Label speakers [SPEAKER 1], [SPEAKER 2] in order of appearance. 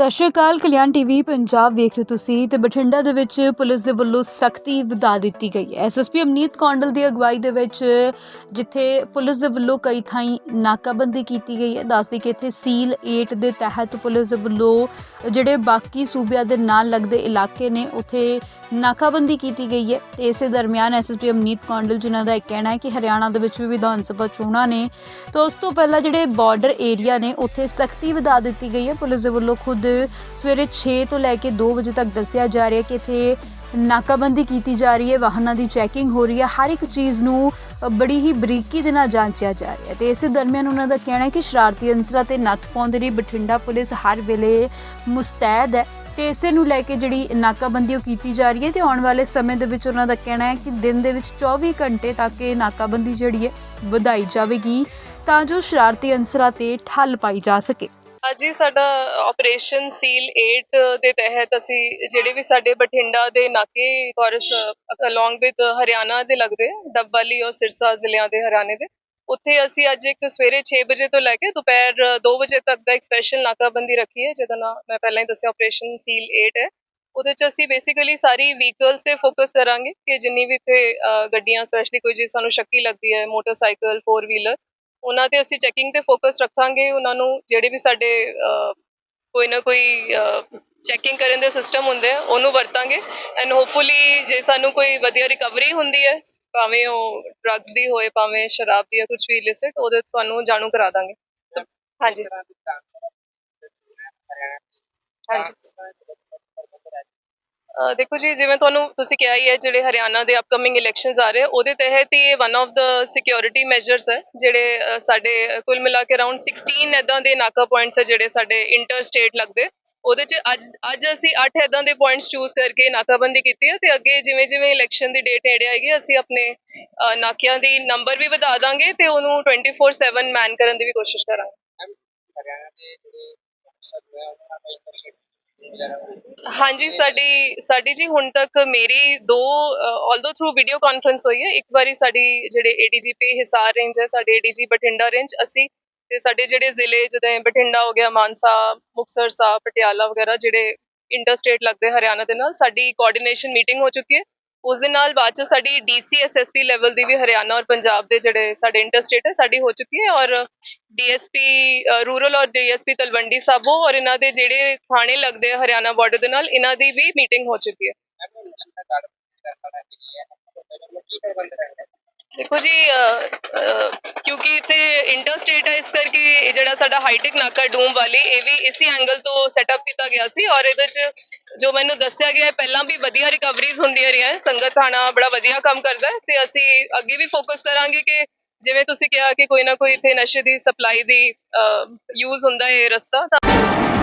[SPEAKER 1] ਸਤਿ ਸ਼੍ਰੀ ਅਕਾਲ, ਕਲਿਆਣ ਟੀਵੀ, ਪੰਜਾਬ ਵੇਖ ਰਹੇ ਹੋ ਤੁਸੀਂ ਤੇ ਬਠਿੰਡਾ ਦੇ ਵਿੱਚ ਪੁਲਿਸ ਦੇ ਵੱਲੋਂ ਸਖਤੀ ਵਧਾ ਦਿੱਤੀ ਗਈ ਹੈ। ਐਸਐਸਪੀ ਅਮਨੀਤ ਕੌਂਡਲ ਦੀ ਅਗਵਾਈ ਦੇ ਵਿੱਚ ਜਿੱਥੇ ਪੁਲਿਸ ਦੇ ਵੱਲੋਂ ਕਈ ਥਾਈਂ ਨਾਕਾਬੰਦੀ ਕੀਤੀ ਗਈ ਹੈ। ਦੱਸਦੀ ਕਿ ਇੱਥੇ ਸੀਲ 8 ਦੇ ਤਹਿਤ ਪੁਲਿਸ ਦੇ ਵੱਲੋਂ ਜਿਹੜੇ ਬਾਕੀ ਸੂਬਿਆਂ ਦੇ ਨਾਲ ਲੱਗਦੇ ਇਲਾਕੇ ਨੇ, ਉੱਥੇ ਨਾਕਾਬੰਦੀ ਕੀਤੀ ਗਈ ਹੈ। ਤੇ ਇਸੇ ਦਰਮਿਆਨ ਐਸਐਸਪੀ ਅਮਨੀਤ ਕੌਂਡਲ, ਜਿਨ੍ਹਾਂ ਦਾ ਇਹ ਕਹਿਣਾ ਹੈ ਕਿ ਹਰਿਆਣਾ ਦੇ ਵਿੱਚ ਵੀ ਵਿਧਾਨ ਸਭਾ ਚੋਣਾਂ ਨੇ, ਤਾਂ ਉਸ ਤੋਂ ਪਹਿਲਾਂ ਜਿਹੜੇ ਬਾਰਡਰ ਏਰੀਆ ਨੇ, ਉੱਥੇ ਸਖਤੀ ਵਧਾ ਦਿੱਤੀ ਗਈ ਹੈ। ਪੁਲਿਸ ਦੇ ਵੱਲੋਂ ਖੁਦ ਸਵੇਰੇ 6 ਤੋਂ ਲੈ ਕੇ 2 ਵਜੇ ਤੱਕ ਦੱਸਿਆ ਜਾ ਰਿਹਾ ਕਿ ਇੱਥੇ ਨਾਕਾਬੰਦੀ ਕੀਤੀ ਜਾ ਰਹੀ ਹੈ, ਵਾਹਨਾਂ ਦੀ ਚੈਕਿੰਗ ਹੋ ਰਹੀ ਹੈ। ਹਰ ਇੱਕ ਚੀਜ਼ ਨੂੰ ਬੜੀ ਹੀ ਬਰੀਕੀ ਦੇ ਨਾਲ ਜਾਂਚਿਆ ਜਾ ਰਿਹਾ ਹੈ ਤੇ ਇਸੇ ਦਰਮਿਆਨ ਉਹਨਾਂ ਦਾ ਕਹਿਣਾ ਹੈ ਕਿ ਸ਼ਰਾਰਤੀ ਅੰਸਰਾਂ ਤੇ ਨੱਥ ਪਾਉਣ ਦੇ ਲਈ ਬਠਿੰਡਾ ਪੁਲਿਸ ਹਰ ਵੇਲੇ ਮੁਸਤੈਦ ਹੈ ਤੇ ਇਸੇ ਨੂੰ ਲੈ ਕੇ ਜਿਹੜੀ ਨਾਕਾਬੰਦੀ ਉਹ ਕੀਤੀ ਜਾ ਰਹੀ ਹੈ ਤੇ ਆਉਣ ਵਾਲੇ ਸਮੇਂ ਦੇ ਵਿੱਚ ਉਹਨਾਂ ਦਾ ਕਹਿਣਾ ਹੈ ਕਿ ਦਿਨ ਦੇ ਵਿੱਚ 24 ਘੰਟੇ ਤੱਕ ਇਹ ਨਾਕਾਬੰਦੀ ਜਿਹੜੀ ਹੈ ਵਧਾਈ ਜਾਵੇਗੀ ਤਾਂ ਜੋ ਸ਼ਰਾਰਤੀ ਅੰਸਰਾਂ ਤੇ ਠੱਲ ਪਾਈ ਜਾ ਸਕੇ।
[SPEAKER 2] ਅੱਜ ਹੀ ਸਾਡਾ ਆਪਰੇਸ਼ਨ ਸੀਲ 8 ਦੇ ਤਹਿਤ ਅਸੀਂ ਜਿਹੜੇ ਵੀ ਸਾਡੇ ਬਠਿੰਡਾ ਦੇ ਨਾਕੇ ਕੋਰਸ ਅਲੋਂਗ ਵਿਦ ਹਰਿਆਣਾ ਦੇ ਲੱਗਦੇ ਆ, ਵਾਲੀ ਔਰ ਸਿਰਸਾ ਜ਼ਿਲ੍ਹਿਆਂ ਦੇ ਹਰਿਆਣੇ ਦੇ ਉੱਥੇ ਅਸੀਂ ਅੱਜ ਇੱਕ ਸਵੇਰੇ 6 ਵਜੇ ਤੋਂ ਲੈ ਕੇ ਦੁਪਹਿਰ 2 ਵਜੇ ਤੱਕ ਦਾ ਇੱਕ ਸਪੈਸ਼ਲ ਨਾਕਾਬੰਦੀ ਰੱਖੀ ਹੈ ਜਿਹਦਾ ਨਾਮ ਮੈਂ ਪਹਿਲਾਂ ਹੀ ਦੱਸਿਆ ਆਪਰੇਸ਼ਨ ਸੀਲ 8 ਹੈ। ਉਹਦੇ ਚ ਅਸੀਂ ਬੇਸਿਕਲੀ ਸਾਰੀ ਵਹੀਕਲਸ ਤੇ ਫੋਕਸ ਕਰਾਂਗੇ ਕਿ ਜਿੰਨੀ ਵੀ ਇੱਥੇ ਗੱਡੀਆਂ ਸਪੈਸ਼ਲੀ ਕੋਈ ਜੇ ਸਾਨੂੰ ਸ਼ੱਕੀ ਲੱਗਦੀ ਹੈ ਮੋਟਰਸਾਈਕਲ 4 ਵੀਲਰ ਉਹਨਾਂ ਤੇ ਅਸੀਂ ਚੈਕਿੰਗ ਤੇ ਫੋਕਸ ਰੱਖਾਂਗੇ ਉਹਨਾਂ ਨੂੰ ਜਿਹੜੇ ਵੀ ਸਾਡੇ ਅਹ, ਕੋਈ ਨਾ ਕੋਈ ਚੈਕਿੰਗ ਕਰਨ ਦੇ ਸਿਸਟਮ ਹੁੰਦੇ ਆ ਉਹਨੂੰ ਵਰਤਾਂਗੇ ਐਂਡ ਹੋਪਫੁਲੀ ਜੇ ਸਾਨੂੰ ਕੋਈ ਵਧੀਆ ਰਿਕਵਰੀ ਹੁੰਦੀ ਹੈ ਭਾਵੇਂ ਉਹ ਡਰੱਗਸ ਦੀ ਹੋਏ ਭਾਵੇਂ ਸ਼ਰਾਬ ਦੀ ਜਾਂ ਕੁਝ ਵੀ ਇਲਿਸਿਟ ਉਹਦੇ ਤੁਹਾਨੂੰ ਜਾਣੂ ਕਰਾ ਦਾਂਗੇ। ਹਾਂਜੀ। ਹਾਂਜੀ। ਦੇਖੋ ਜੀ ਜਿਵੇਂ ਤੁਹਾਨੂੰ ਤੁਸੀਂ ਕਿਹਾ ਹੀ ਹੈ ਜਿਹੜੇ ਹਰਿਆਣਾ ਦੇ ਅਪਕਮਿੰਗ ਇਲੈਕਸ਼ਨਸ ਆ ਰਹੇ ਉਹਦੇ ਤਹਿਤ ਹੀ ਇਹ one of the security measures ਹੈ ਜਿਹੜੇ ਅਹ, ਸਾਡੇ ਅਹ, ਕੁੱਲ ਮਿਲਾ ਕੇ ਅਰਾਊਂਡ 16 ਇਦਾਂ ਦੇ ਨਾਕਾ ਪੁਆਇੰਟਸ ਹੈ ਜਿਹੜੇ ਸਾਡੇ ਇੰਟਰ ਸਟੇਟ ਲੱਗਦੇ। ਉਹਦੇ ਚ ਅੱਜ ਅੱਜ ਅਸੀਂ 8 ਇਦਾਂ ਦੇ ਪੁਆਇੰਟਸ ਚੂਜ਼ ਕਰਕੇ ਨਾਕਾਬੰਦੀ ਕੀਤੀ ਹੈ ਤੇ ਅੱਗੇ ਜਿਵੇਂ ਜਿਵੇਂ ਇਲੈਕਸ਼ਨ ਦੀ ਡੇਟ ਨੇੜੇ ਆਏਗੀ ਅਸੀਂ ਆਪਣੇ ਅਹ, ਨਾਕਿਆਂ ਦੀ ਨੰਬਰ ਵੀ ਵਧਾ ਦਾਂਗੇ ਤੇ ਉਹਨੂੰ 24/7 ਮੈਨ ਕਰਨ ਦੀ ਵੀ ਕੋਸ਼ਿਸ਼ ਕਰਾਂਗੇ।
[SPEAKER 3] ਹਰਿਆਣਾ ਦੇ ਜਿਹੜੇ ਅਫਸਰ ਹੋਏ ਉਹਨਾਂ ਦਾ ਇੰਟਰਸਟੇਟ
[SPEAKER 2] ਹਾਂਜੀ, ਸਾਡੀ ਸਾਡੀ ਜੀ ਹੁਣ ਤੱਕ ਮੇਰੀ ਦੋ ਆਲਦੋ ਥਰੂ ਵੀਡੀਓ ਕਾਨਫਰੰਸ ਹੋਈ ਹੈ, ਇੱਕ ਵਾਰੀ ਸਾਡੀ ਜਿਹੜੇ ਏਡੀਜੀਪੀ ਹਿਸਾਰ ਰੇਂਜ ਹੈ, ਸਾਡੇ ਏਡੀਜੀ ਬਠਿੰਡਾ ਰੇਂਜ ਅਸੀਂ ਤੇ ਸਾਡੇ ਜਿਹੜੇ ਜ਼ਿਲ੍ਹੇ ਜਿਵੇਂ ਬਠਿੰਡਾ ਹੋ ਗਿਆ ਮਾਨਸਾ ਮੁਕਤਸਰ ਸਾਹਿਬ ਪਟਿਆਲਾ ਵਗੈਰਾ, ਜਿਹੜੇ ਇੰਟਰ ਸਟੇਟ ਲੱਗਦੇ ਹਰਿਆਣਾ ਦੇ ਨਾਲ, ਸਾਡੀ ਕੋਆਰਡੀਨੇਸ਼ਨ ਮੀਟਿੰਗ ਹੋ ਚੁੱਕੀ ਹੈ। ਉਸ ਦੇ ਨਾਲ ਬਾਅਦ ਚ ਸਾਡੀ ਡੀਸੀ ਐਸਐਸਪੀ ਲੈਵਲ ਦੀ ਵੀ ਹਰਿਆਣਾ ਔਰ ਪੰਜਾਬ ਦੇ ਜਿਹੜੇ ਸਾਡੇ ਇੰਟਰ ਹੈ, ਸਾਡੀ ਹੋ ਚੁੱਕੀ ਹੈ ਔਰ ਡੀਐਸਪੀ ਰੂਰਲ ਔਰ ਡੀਐਸਪੀ ਤਲਵੰਡੀ ਸਾਬੋ ਔਰ ਇਹਨਾਂ ਦੇ ਜਿਹੜੇ ਥਾਣੇ ਲੱਗਦੇ ਆ ਹਰਿਆਣਾ ਬਾਰਡਰ ਦੇ ਨਾਲ, ਇਹਨਾਂ ਦੀ ਵੀ ਮੀਟਿੰਗ ਹੋ ਚੁੱਕੀ ਹੈ। ਦੇਖੋ ਜੀ ਕਿਉਂਕਿ ਇੱਥੇ ਇੰਟਰ ਸਟੇਟ ਹੈ ਇਸ ਕਰਕੇ ਇਹ ਜਿਹੜਾ ਸਾਡਾ ਹਾਈਟੈਕ ਨਾਕਾ ਡੂਮ ਵਾਲੀ ਇਹ ਵੀ ਇਸੇ ਐਂਗਲ ਤੋਂ ਸੈਟਅਪ ਕੀਤਾ ਗਿਆ ਸੀ ਔਰ ਇਹਦੇ ਚ ਜੋ ਮੈਨੂੰ ਦੱਸਿਆ ਗਿਆ ਹੈ, ਪਹਿਲਾਂ ਵੀ ਵਧੀਆ ਰਿਕਵਰੀਜ਼ ਹੁੰਦੀਆਂ ਰਹੀਆਂ ਸੰਗਤ ਥਾਣਾ ਬੜਾ ਵਧੀਆ ਕੰਮ ਕਰਦਾ ਹੈ ਤੇ ਅਸੀਂ ਅੱਗੇ ਵੀ ਫੋਕਸ ਕਰਾਂਗੇ ਕਿ ਜਿਵੇਂ ਤੁਸੀਂ ਕਿਹਾ ਕਿ ਕੋਈ ਨਾ ਕੋਈ ਇੱਥੇ ਨਸ਼ੇ ਦੀ ਸਪਲਾਈ ਦੀ ਯੂਜ਼ ਹੁੰਦਾ ਹੈ ਇਹ ਰਸਤਾ ਤਾਂ